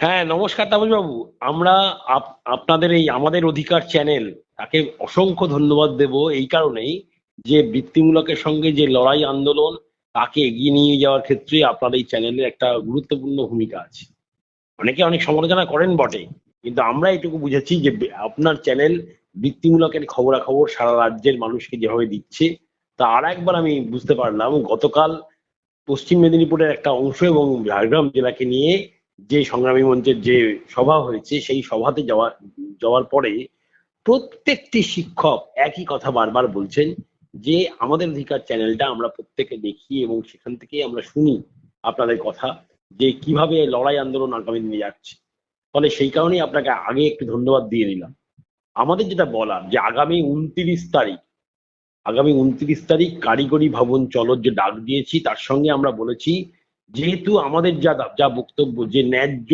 হ্যাঁ নমস্কার তাপসবাবু। আমরা আপ- আপনাদের এই আমাদের অধিকার চ্যানেল তাকে অসংখ্য ধন্যবাদ দেব এই কারণেই যে বৃত্তিমূলকের সঙ্গে যে লড়াই আন্দোলন তাকে এগিয়ে নিয়ে যাওয়ার ক্ষেত্রে আপনার এই চ্যানেলের একটা গুরুত্বপূর্ণ ভূমিকা আছে। অনেকে অনেক সমালোচনা করেন বটে, কিন্তু আমরা এটুকু বুঝেছি যে আপনার চ্যানেল বৃত্তিমূলকের খবরাখবর সারা রাজ্যের মানুষকে যেভাবে দিচ্ছে, তা আর একবার আমি বুঝতে পারলাম গতকাল পশ্চিম মেদিনীপুরের একটা অংশ এবং ঝাড়গ্রাম জেলাকে নিয়ে যে সংগ্রামী মঞ্চের যে সভা হয়েছে, সেই সভাতে যাওয়া, যাওয়ার পরে প্রত্যেকটি শিক্ষক একই কথা বারবার বলছেন যে, আমাদের অধিকার চ্যানেলটা আমরা প্রত্যেকে দেখি এবং সেখান থেকে আমরা শুনি আপনাদের কথা যে, কীভাবে লড়াই আন্দোলন আগামী দিনে যাচ্ছে। ফলে সেই কারণেই আপনাকে আগে একটু ধন্যবাদ দিয়ে নিলাম। আমাদের যেটা বলার যে, আগামী উনত্রিশ তারিখ, আগামী উনত্রিশ তারিখ কারিগরি ভবন চলর যে ডাক দিয়েছি। তার সঙ্গে আমরা বলেছি যেহেতু আমাদের যা যা বক্তব্য যে ন্যায্য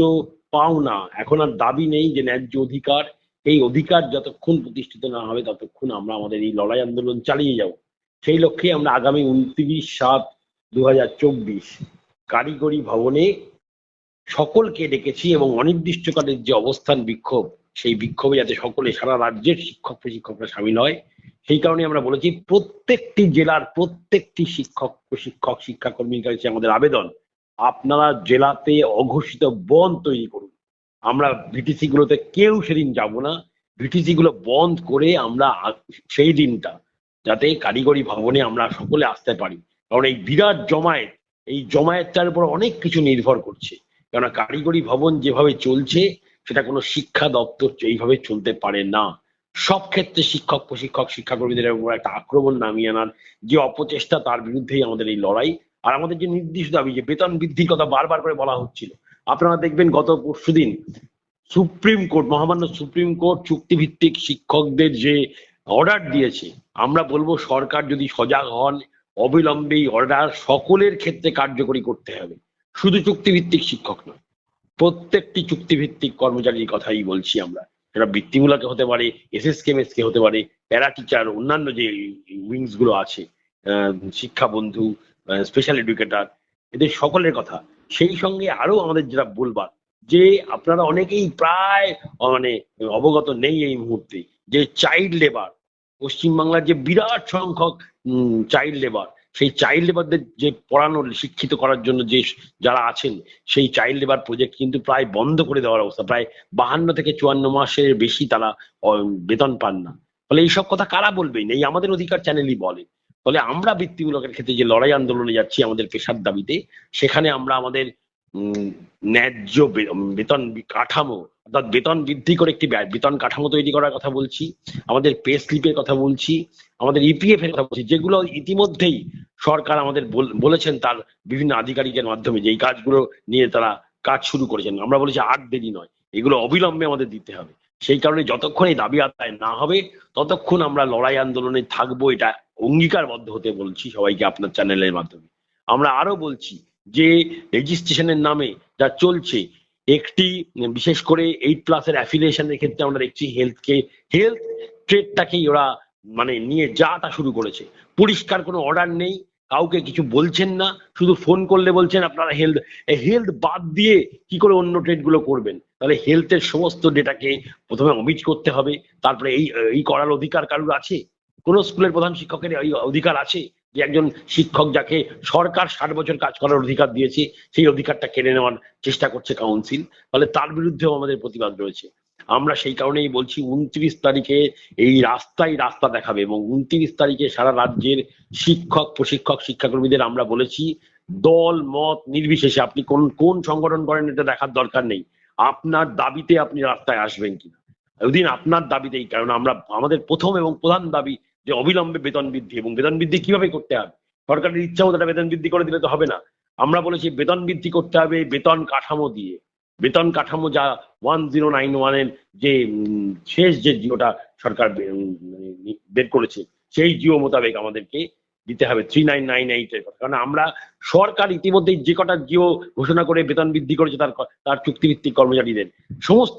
পাওনা, এখন আর দাবি নেই যে ন্যায্য অধিকার, এই অধিকার যতক্ষণ প্রতিষ্ঠিত না হবে ততক্ষণ আমরা আমাদের এই লড়াই আন্দোলন চালিয়ে যাব। সেই লক্ষ্যে আমরা আগামী উনত্রিশ সাত দু কারিগরি ভবনে সকলকে ডেকেছি এবং অনির্দিষ্টকালের যে অবস্থান বিক্ষোভ, সেই বিক্ষোভে যাতে সকলে সারা রাজ্যের শিক্ষক প্রশিক্ষকরা সামিল হয়, সেই কারণে আমরা বলেছি প্রত্যেকটি জেলার প্রত্যেকটি শিক্ষক, প্রশিক্ষক, শিক্ষাকর্মীর কাছে আমাদের আবেদন। আপনারা জেলাতে অঘোষিত বন তৈরি করুন। আমরা ভিটিসি গুলোতে কেউ সেদিন যাব না। ভিটিসি গুলো বন্ধ করে আমরা সেই দিনটা যাতে কারিগরি ভবনে আমরা সকলে আসতে পারি। কারণ এই বিরাট জমায়েত, এই জমায়েতটার উপর অনেক কিছু নির্ভর করছে। কেননা কারিগরি ভবন যেভাবে চলছে, সেটা কোনো শিক্ষা দপ্তর এইভাবে চলতে পারে না। সব ক্ষেত্রে শিক্ষক, প্রশিক্ষক, শিক্ষাকর্মীদের উপর একটা আক্রমণ নামিয়ে আনার যে অপচেষ্টা, তার বিরুদ্ধেই আমাদের এই লড়াই। আর আমাদের যে নির্দিষ্ট দাবি যে বেতন বৃদ্ধির কথা বারবার করে বলা হচ্ছিল, আপনারা দেখবেন গত পরশুদিন সুপ্রিম কোর্ট, মহামান্য সুপ্রিম কোর্ট চুক্তিভিত্তিক শিক্ষকদের যে অর্ডার দিয়েছে, আমরা বলব সরকার যদি সজাগ হন অবিলম্বে অর্ডার সকলের ক্ষেত্রে কার্যকরী করতে হবে। শুধু চুক্তিভিত্তিক শিক্ষক নয়, প্রত্যেকটি চুক্তিভিত্তিক কর্মচারীর কথাই বলছি আমরা। সেটা বৃত্তিমূলক হতে পারে এসএস কেমএস কে হতে পারে, প্যারা টিচার, অন্যান্য যে উইংসগুলো আছে শিক্ষা বন্ধু স্পেশাল এডুকেটর এদের সকলের কথা। সেই সঙ্গে আরও আমাদের যেটা বলবার, যে আপনারা অনেকেই প্রায় মানে অবগত নেই এই মুহূর্তে, যে চাইল্ড লেবার পশ্চিমবাংলার যে বিরাট সংখ্যক চাইল্ড লেবার সেই চাইল্ড লেবারদের যে পড়ানো, শিক্ষিত করার জন্য যে যারা আছেন, সেই চাইল্ড লেবার প্রজেক্ট কিন্তু প্রায় বন্ধ করে দেওয়ার অবস্থা। প্রায় বাহান্ন থেকে চুয়ান্ন মাসের বেশি তারা বেতন পান না। ফলে এইসব কথা কারা বলবেন? এই আমাদের অধিকার চ্যানেলই বলে। ফলে আমরা বৃত্তিমূলকের ক্ষেত্রে যে লড়াই আন্দোলনে যাচ্ছি আমাদের পেশার দাবিতে, সেখানে আমরা আমাদের ন্যায্য বেতন কাঠামো, অর্থাৎ বেতন বৃদ্ধি করে একটি বেতন কাঠামো তৈরি করার কথা বলছি, আমাদের পে স্লিপের কথা বলছি, আমাদের ইপিএফ এর কথা বলছি, যেগুলো ইতিমধ্যেই সরকার আমাদের বল- বলেছেন তার বিভিন্ন আধিকারিকের মাধ্যমে যে এই কাজগুলো নিয়ে তারা কাজ শুরু করেছেন। আমরা বলেছি আট দেরি নয়, এগুলো অবিলম্বে আমাদের দিতে হবে। সেই কারণে যতক্ষণ এই দাবি আদায় না হবে, ততক্ষণ আমরা লড়াই আন্দোলনে থাকব, এটা অঙ্গীকারবদ্ধ হতে বলছি সবাইকে আপনার চ্যানেলের মাধ্যমে। আমরা আরও বলছি যে রেজিস্ট্রেশনের নামে যা চলছে, একটি বিশেষ করে এইট প্লাসের অ্যাফিলিয়েশনের ক্ষেত্রে আমরা দেখছি হেলথকে, হেলথ ট্রেডটাকেই ওরা মানে নিয়ে যা শুরু করেছে। পরিষ্কার কোনো অর্ডার নেই, কাউকে কিছু বলছেন না, শুধু ফোন করলে বলছেন আপনারা হেলথ হেলথ বাদ দিয়ে কি করে অন্য ট্রেডগুলো করবেন? তাহলে হেলথের সমস্ত ডেটাকে প্রথমে অমিট করতে হবে, তারপরে এই এই করার অধিকার কারুর আছে? কোন স্কুলের প্রধান শিক্ষকের এই অধিকার আছে যে একজন শিক্ষক যাকে সরকার ষাট বছর কাজ করার অধিকার দিয়েছে, সেই অধিকারটা কেড়ে নেওয়ার চেষ্টা করছে কাউন্সিল ফলে তার বিরুদ্ধেও আমাদের প্রতিবাদ রয়েছে। আমরা সেই কারণেই বলছি, উনত্রিশ তারিখে এই রাস্তায় রাস্তা দেখাবে এবং উনত্রিশ তারিখে সারা রাজ্যের শিক্ষক, প্রশিক্ষক, শিক্ষাকর্মীদের আমরা বলেছি, দল, মত নির্বিশেষে আপনি কোন কোন সংগঠন করেন এটা দেখার দরকার নেই। আপনার দাবিতে আপনি রাস্তায় আসবেন কিনা। ওদিন আপনার দাবিতেই কারণ আমরা, আমাদের প্রথম এবং প্রধান দাবি যে অবিলম্বে বেতন বৃদ্ধি এবং বেতন বৃদ্ধি কীভাবে করতে হবে? সরকারের ইচ্ছা মতো বেতন বৃদ্ধি করে দিলে তো হবে না। আমরা বলেছি বেতন বৃদ্ধি করতে হবে বেতন কাঠামো দিয়ে। বেতন কাঠামো যা ওয়ান জিরো নাইন ওয়ানের যে শেষ যে জিওটা সরকার মানে বের করেছে, সেই জিও মোতাবেক আমাদেরকে দিতে হবে থ্রি নাইন নাইন এইট এর কথা। কারণ আমরা সরকার ইতিমধ্যে যে কটা জিও ঘোষণা করে বেতন বৃদ্ধি করেছে, তার তার চুক্তিভিত্তিক কর্মচারীদের। সমস্ত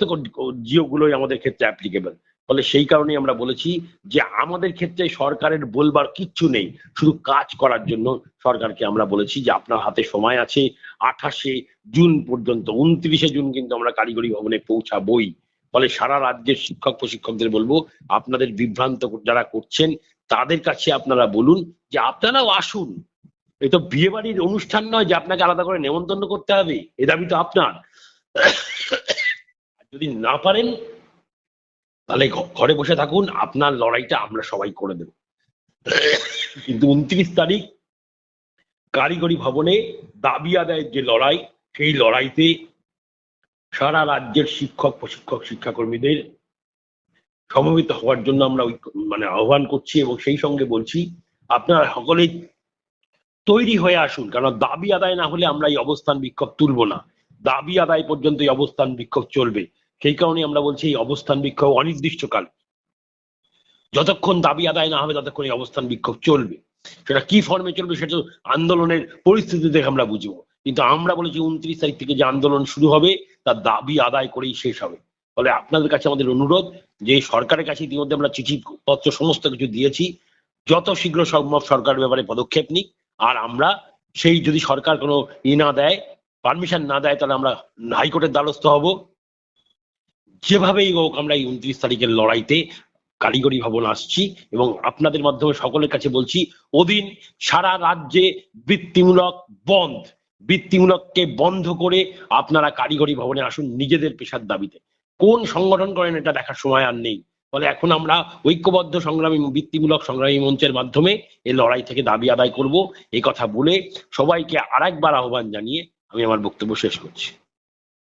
জিও গুলোই আমাদের ক্ষেত্রে অ্যাপ্লিকেবল ফলে সেই কারণেই আমরা বলেছি যে আমাদের ক্ষেত্রে সরকারের বলবার কিচ্ছু নেই। শুধু কাজ করার জন্য সরকারকে আমরা বলেছি যে আপনার হাতে সময় আছে, আঠাশে জুন পর্যন্ত, উনত্রিশে জুন কিন্তু আমরা কারিগরি ভবনে পৌঁছাবই। ফলে সারা রাজ্যের শিক্ষক প্রশিক্ষকদের বলব, আপনাদের বিভ্রান্ত যারা করছেন তাদের কাছে আপনারা বলুন যে আপনারাও আসুন। এই তো বিয়ে বাড়ির অনুষ্ঠান নয় যে আপনাকে আলাদা করে নেমন্তন্ন করতে হবে, এ দাবি তো আপনার। যদি না পারেন, তাহলে ঘরে বসে থাকুন, আপনার লড়াইটা আমরা সবাই করে দেব। কিন্তু উনত্রিশ তারিখ কারিগরি ভবনে দাবি আদায়ের যে লড়াই, সেই লড়াইতে সারা রাজ্যের শিক্ষক, প্রশিক্ষক, শিক্ষাকর্মীদের সমবেত হওয়ার জন্য আমরা মানে আহ্বান করছি এবং সেই সঙ্গে বলছি, আপনারা সকলেই তৈরি হয়ে আসুন কারণ দাবি আদায় না হলে আমরা এই অবস্থান বিক্ষোভ তুলব না। দাবি আদায় পর্যন্ত এই অবস্থান বিক্ষোভ চলবে। সেই কারণে আমরা বলছি, এই অবস্থান বিক্ষোভ অনির্দিষ্টকাল। যতক্ষণ দাবি আদায় না হবে, ততক্ষণ এই অবস্থান বিক্ষোভ চলবে। সেটা কি ফর্মে চলবে, সেটা আন্দোলনের পরিস্থিতি দেখে আমরা বুঝব। কিন্তু আমরা বলেছি, উনত্রিশ তারিখ থেকে যে আন্দোলন শুরু হবে, তার দাবি আদায় করেই শেষ হবে। ফলে আপনাদের কাছে আমাদের অনুরোধ যে সরকারের কাছে ইতিমধ্যে আমরা চিঠি পত্র সমস্ত কিছু দিয়েছি। যত শীঘ্র সম্ভব সরকার ব্যাপারে পদক্ষেপ নিক। আর আমরা সেই যদি সরকার কোনো ই না দেয়, পারমিশন না দেয়, তাহলে আমরা হাইকোর্টের দ্বারস্থ হব। যেভাবেই হোক আমরা এই উনত্রিশ তারিখের লড়াইতে কারিগরি ভবন আসছি এবং আপনাদের মাধ্যমে সকলের কাছে বলছি, ওদিন সারা রাজ্যে বৃত্তিমূলক বন্ধ। বৃত্তিমূলককে বন্ধ করে আপনারা কারিগরি ভবনে আসুন নিজেদের পেশার দাবিতে। কোন সংগঠন করেন এটা দেখার সময় আর নেই। ফলে এখন আমরা ঐক্যবদ্ধ সংগ্রামী বৃত্তিমূলক সংগ্রামী মঞ্চের মাধ্যমে এই লড়াই থেকে দাবি আদায় করব। এই কথা বলে সবাইকে আরেকবার আহ্বান জানিয়ে আমি আমার বক্তব্য শেষ করছি।